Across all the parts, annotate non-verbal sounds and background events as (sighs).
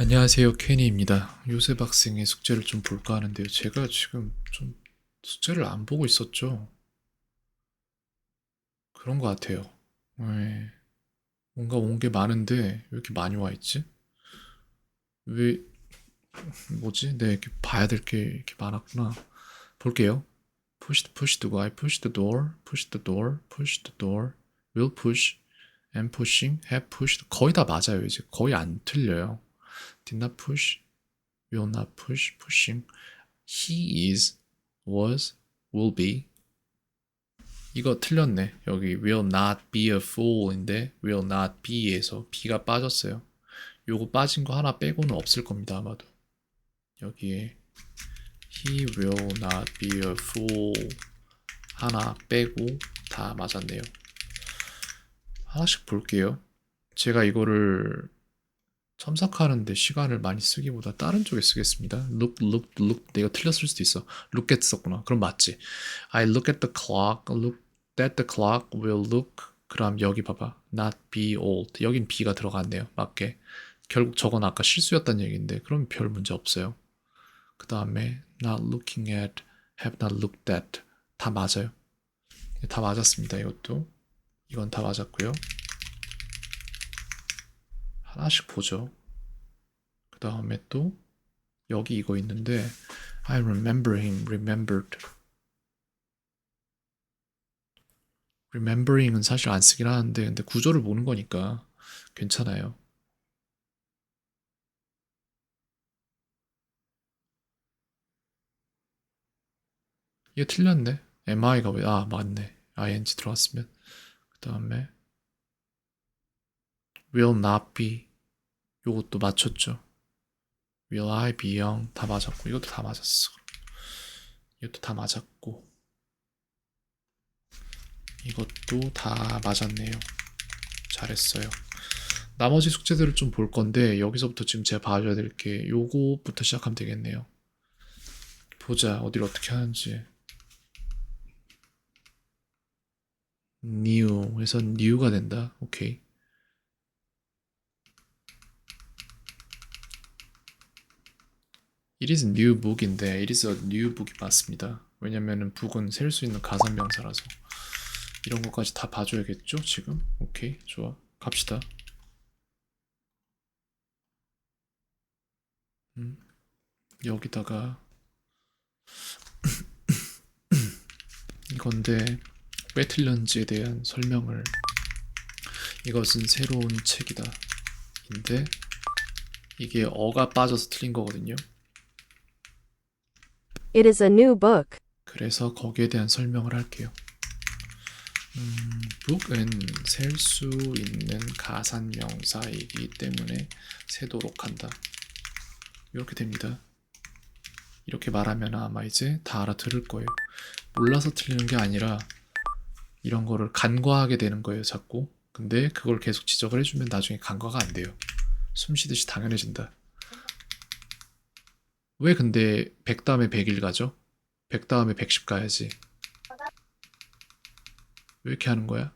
안녕하세요, 케니입니다. 요셉 학생의 숙제를 좀 볼까 하는데요. 제가 지금 좀 숙제를 안 보고 있었죠. 그런 것 같아요. 네. 뭔가 온 게 많은데 왜 이렇게 많이 와 있지? 왜, 뭐지? 네, 이렇게 봐야 될 게 이렇게 많았구나. 볼게요. Push the push the I push the door, push the door, push the door, will push, am pushing, have pushed. 거의 다 맞아요, 이제. 거의 안 틀려요. Did not push, will not push, pushing. He is, was, will be. 이거 틀렸네. 여기 will not be a fool인데 will not be에서 be가 빠졌어요. 요거 빠진 거 하나 빼고는 없을 겁니다, 아마도. 여기에 he will not be a fool 하나 빼고 다 맞았네요. 하나씩 볼게요. 제가 이거를 첨삭하는데 시간을 많이 쓰기보다 다른 쪽에 쓰겠습니다. Look, look, look. 내가 틀렸을 수도 있어. Look at 썼구나. 그럼 맞지. I look at the clock. Look at the clock will look. 그럼 여기 봐봐. Not be old. 여긴 be가 들어갔네요. 맞게. 결국 저건 아까 실수였단 얘기인데 그럼 별 문제 없어요. 그 다음에 not looking at, have not looked at. 다 맞아요. 다 맞았습니다. 이것도. 이건 다 맞았고요. 하나씩 보죠. 그 다음에 또 여기 이거 있는데 I remember him, remembered. remembering은 사실 안 쓰긴 하는데 근데 구조를 보는 거니까 괜찮아요. 이게 틀렸네. mi가 왜, 아, 맞네. ing 들어갔으면. 그 다음에 will not be. 요것도 맞췄죠. will I be young 다 맞았고 이것도 다 맞았어. 이것도 다 맞았고 이것도 다 맞았네요. 잘했어요. 나머지 숙제들을 좀 볼 건데 여기서부터 지금 제가 봐줘야 될 게 요거부터 시작하면 되겠네요. 보자 어디를 어떻게 하는지. new 해서 new가 된다. 오케이. It is new book인데 it is a new book이 맞습니다. 왜냐면은 book은 셀 수 있는 가상 명사라서 이런 것까지 다 봐줘야겠죠? 지금 오케이 좋아 갑시다. 음, 여기다가 (coughs) 이건데 왜 틀렸는지에 대한 설명을 이것은 새로운 책이다. 인데 이게 어가 빠져서 틀린 거거든요. It is a new book. 그래서 거기에 대한 설명을 할게요. 음, book은 셀 수 있는 가산 명사이기 때문에 세도록 한다. 이렇게 됩니다. 이렇게 말하면 아마 이제 다 알아들을 거예요. 몰라서 틀리는 게 아니라 이런 거를 간과하게 되는 거예요, 자꾸. 근데 그걸 계속 지적을 해주면 나중에 간과가 안 돼요. 숨 쉬듯이 당연해진다. 왜 근데 100 다음에 100일 가죠? 100 다음에 110 가야지. 왜 이렇게 하는 거야?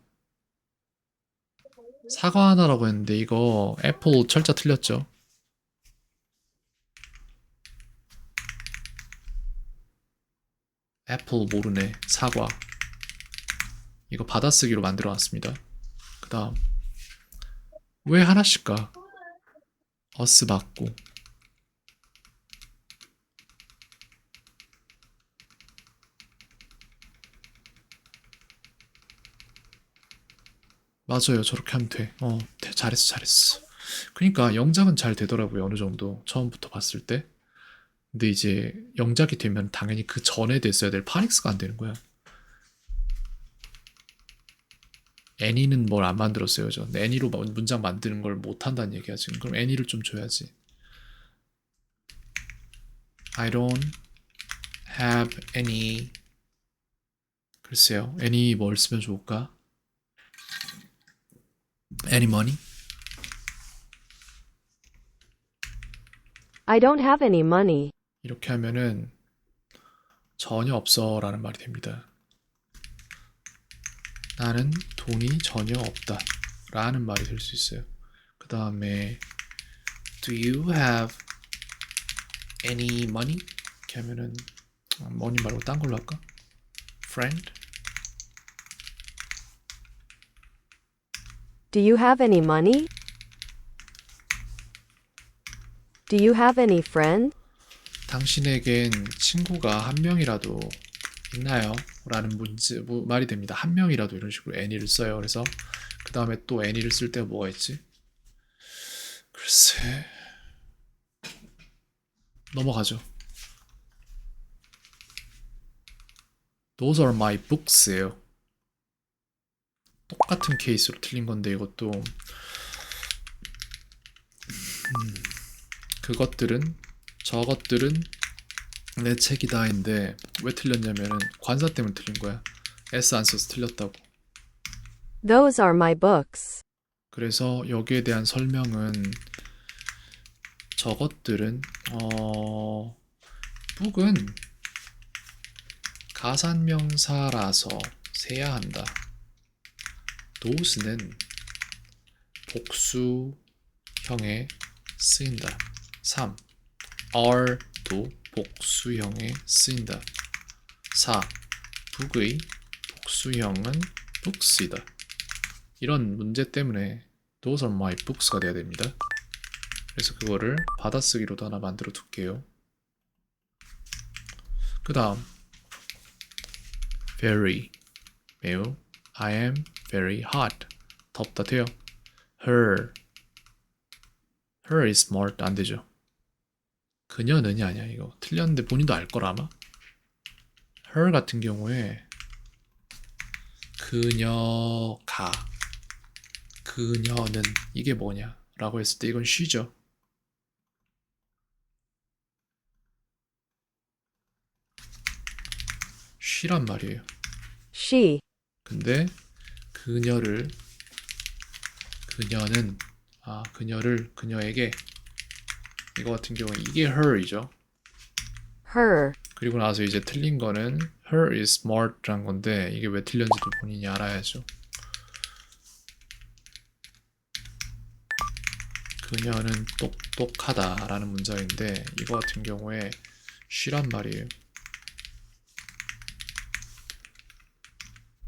사과 하나라고 했는데 이거 애플 철자 틀렸죠? 애플 모르네. 사과. 이거 받아쓰기로 만들어 놨습니다. 그 다음. 왜 하나씩 가? 어스 맞고. 맞아요. 저렇게 하면 돼. 어, 돼. 잘했어, 잘했어. 그러니까 영작은 잘 되더라고요. 어느 정도 처음부터 봤을 때. 근데 이제 영작이 되면 당연히 그 전에 됐어야 될 파닉스가 안 되는 거야. 애니는 뭘 안 만들었어요, 저. 애니로 문장 만드는 걸 못 한다는 얘기야 지금. 그럼 애니를 좀 줘야지. I don't have any. 글쎄요, any 뭘 쓰면 좋을까? Any money? I don't have any money. 이렇게 하면은 전혀 없어라는 말이 됩니다. 나는 돈이 전혀 없다 라는 말이 될 수 있어요. 그 다음에 Do you have any money? 이렇게 하면은 아, money 말고 딴 걸로 할까? Friend? Do you have any money? Do you have any friend? 당신에겐 친구가 한 명이라도 있나요? 라는 문제, 뭐, 말이 됩니다. 한 명이라도 이런 식으로 any를 써요. 그래서 그 다음에 또 any를 쓸 때가 뭐가 있지? 글쎄 넘어가죠. Those are my books예요. 똑같은 케이스로 틀린 건데 이것도 음, 그것들은 저것들은 내 책이다인데 왜 틀렸냐면은 관사 때문에 틀린 거야. S 안 써서 틀렸다고. Those are my books. 그래서 여기에 대한 설명은 저것들은 어 북은 가산명사라서 세야 한다. 도스는 복수형에 쓰인다. 3. are도 복수형에 쓰인다. 4. 북의 복수형은 books이다. 이런 문제 때문에 those are my books가 돼야 됩니다. 그래서 그거를 받아쓰기로도 하나 만들어 둘게요. 그 다음 very 매우 I am very hot 덥다 돼요. her her is smart 안 되죠. 그녀는이 아니야 이거 틀렸는데 본인도 알 거라 아마. her 같은 경우에 그녀가 그녀는 이게 뭐냐 라고 했을 때 이건 she죠. she란 말이에요. She. 근데 그녀를 그녀는 아 그녀를 그녀에게 이거 같은 경우에 이게 her이죠. Her. 그리고 나서 이제 틀린 거는 her is smart란 건데 이게 왜 틀렸는지도 본인이 알아야죠. 그녀는 똑똑하다라는 문장인데 이거 같은 경우에 she란 말이에요.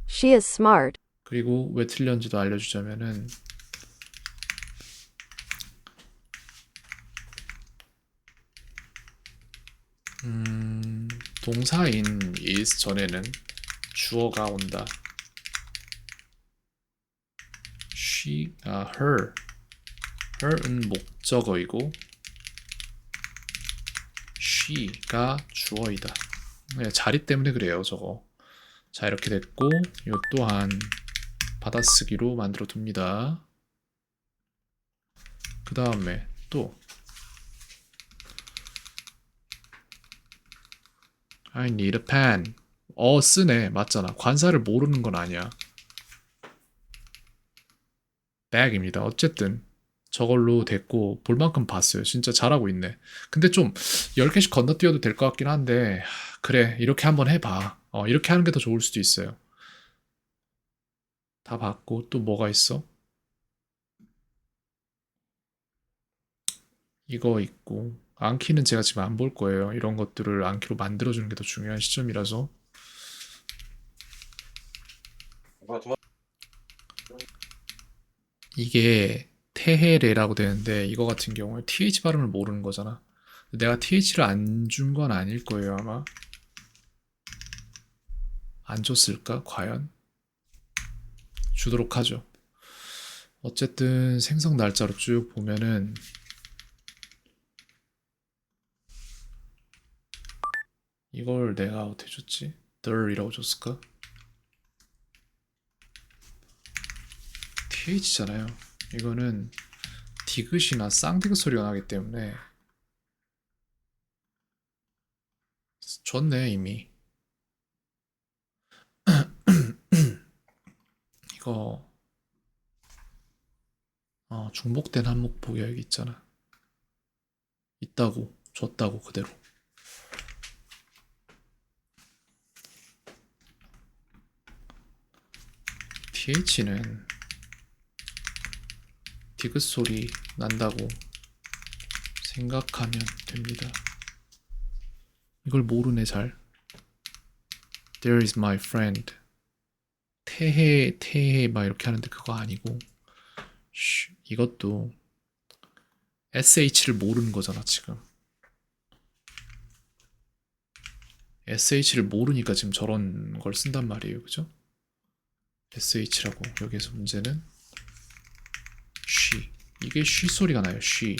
She is smart. 그리고 왜 틀렸는지도 알려주자면은 음, 동사인 is 전에는 주어가 온다. she, 아, her, her은 목적어이고 she가 주어이다. 네, 자리 때문에 그래요, 저거. 자, 이렇게 됐고, 이 또한 받아쓰기로 만들어 둡니다. 그 다음에 또 I need a pen. 어, 쓰네. 맞잖아. 관사를 모르는 건 아니야. bag입니다. 어쨌든 저걸로 됐고 볼 만큼 봤어요. 진짜 잘하고 있네. 근데 좀 10개씩 건너뛰어도 될 것 같긴 한데 하, 그래 이렇게 한번 해봐. 어, 이렇게 하는 게 더 좋을 수도 있어요. 다 봤고 또 뭐가 있어? 이거 있고 안키는 제가 지금 안 볼 거예요. 이런 것들을 안키로 만들어주는 게 더 중요한 시점이라서 이게 테헤레라고 되는데 이거 같은 경우에 th 발음을 모르는 거잖아. 내가 th를 안 준 건 아닐 거예요 아마. 안 줬을까 과연? 주도록 하죠. 어쨌든 생성 날짜로 쭉 보면은 이걸 내가 어떻게 줬지? the이라고 줬을까? th잖아요. 이거는 디귿이나 쌍디귿 소리가 나기 때문에 줬네 이미. 이거 어, 중복된 한목 보기 여기 있잖아. 있다고 줬다고 그대로. th는 디귿 소리 난다고 생각하면 됩니다. 이걸 모르네 잘. There is my friend. 태해 태해 막 이렇게 하는데 그거 아니고 쉬, 이것도 sh를 모르는 거잖아 지금. sh를 모르니까 지금 저런 걸 쓴단 말이에요, 그죠? sh라고 여기에서 문제는 she 이게 she 소리가 나요, she.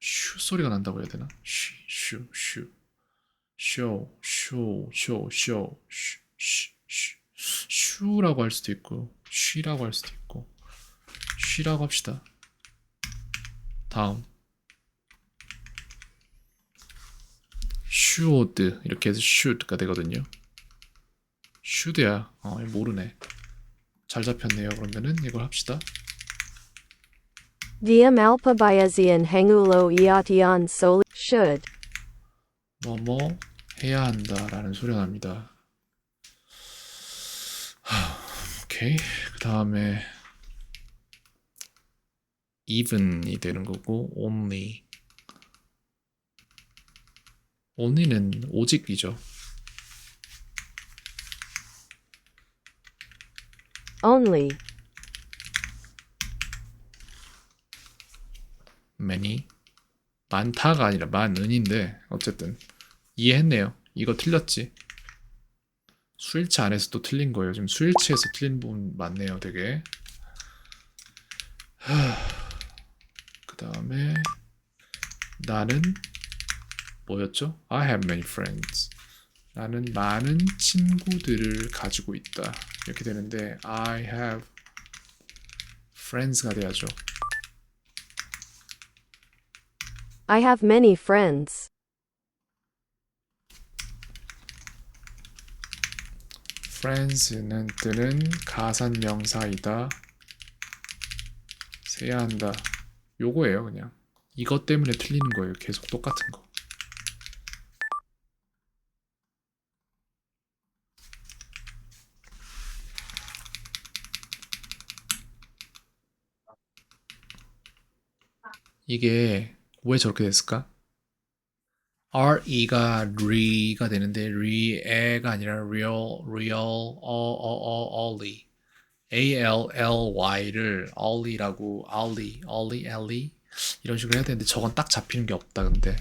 슈 소리가 난다고 해야 되나? 쉬, 슈, 슈, 쇼, 쇼, 쇼, 쇼, 슈, 슈, 슈, 슈라고 할 수도 있고, 쉬라고 할 수도 있고, 쉬라고 합시다. 다음. should 이렇게 해서 should가 되거든요. should야. 어, 모르네. 잘 잡혔네요. 그러면은 이걸 합시다. Dia malpabayasian hengulo iation soli should. 뭐뭐 해야 한다라는 소리가 납니다. 하, 오케이. 그 다음에 even이 되는 거고 only. only는 오직이죠. Only. many 많다가 아니라 많은인데 어쨌든 이해했네요. 이거 틀렸지. 수일치 안에서도 틀린 거예요. 지금 수일치에서 틀린 부분 많네요. 되게. (sighs) 그 다음에 나는 뭐였죠? I have many friends. 나는 많은 친구들을 가지고 있다. 이렇게 되는데 I have friends가 돼야죠. I have many friends. Friends는 뜨는 가산 명사이다. 세야 한다. 요거예요, 그냥. 이것 때문에 틀리는 거예요. 계속 똑같은 거. 이게 왜 저렇게 됐을까? Re가 re가 되는데 re가 아니라 real, real, all, all, all, only. A-L-L-Y를 only라고, only, only, only 이런 식으로 해야 되는데 저건 딱 잡히는 게 없다 근데.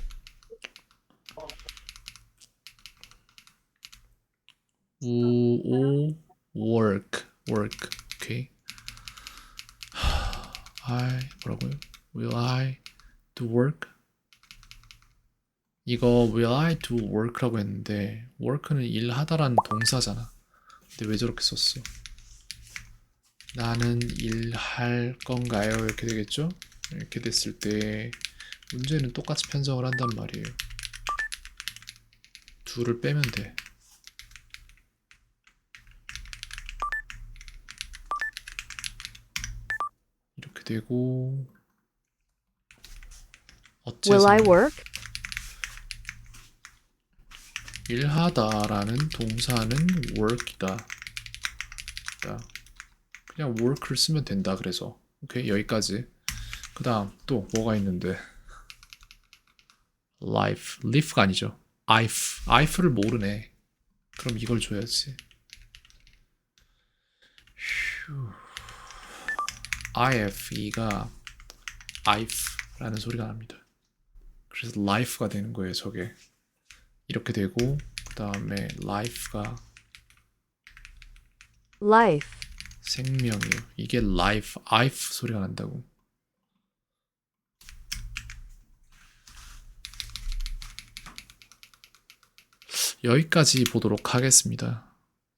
우, 오, work, work, 오케이. I 뭐라고요? Will I do work? 이거 will I do work라고 했는데 work는 일하다라는 동사잖아. 근데 왜 저렇게 썼어? 나는 일할 건가요? 이렇게 되겠죠? 이렇게 됐을 때 문제는 똑같이 편성을 한단 말이에요. 둘을 빼면 돼. 이렇게 되고 Will I 어째서 work? 일하다라는 동사는 work이다. 자, 그냥 work를 쓰면 된다. 그래서 오케이 여기까지. 그 다음 또 뭐가 있는데 life, live가 아니죠. if, if를 모르네. 그럼 이걸 줘야지. 휴. if가 if라는 소리가 납니다. 그래서 life가 되는 거예요. 저게. 이렇게 되고 그 다음에 life가 Life. 생명이에요. 이게 life, life 소리가 난다고. 여기까지 보도록 하겠습니다.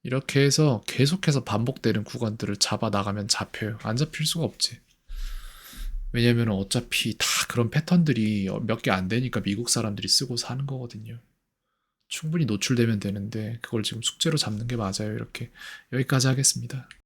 이렇게 해서 계속해서 반복되는 구간들을 잡아 나가면 잡혀요. 안 잡힐 수가 없지. 왜냐면 어차피 다 그런 패턴들이 몇 개 안 되니까 미국 사람들이 쓰고 사는 거거든요. 충분히 노출되면 되는데 그걸 지금 숙제로 잡는 게 맞아요. 이렇게 여기까지 하겠습니다.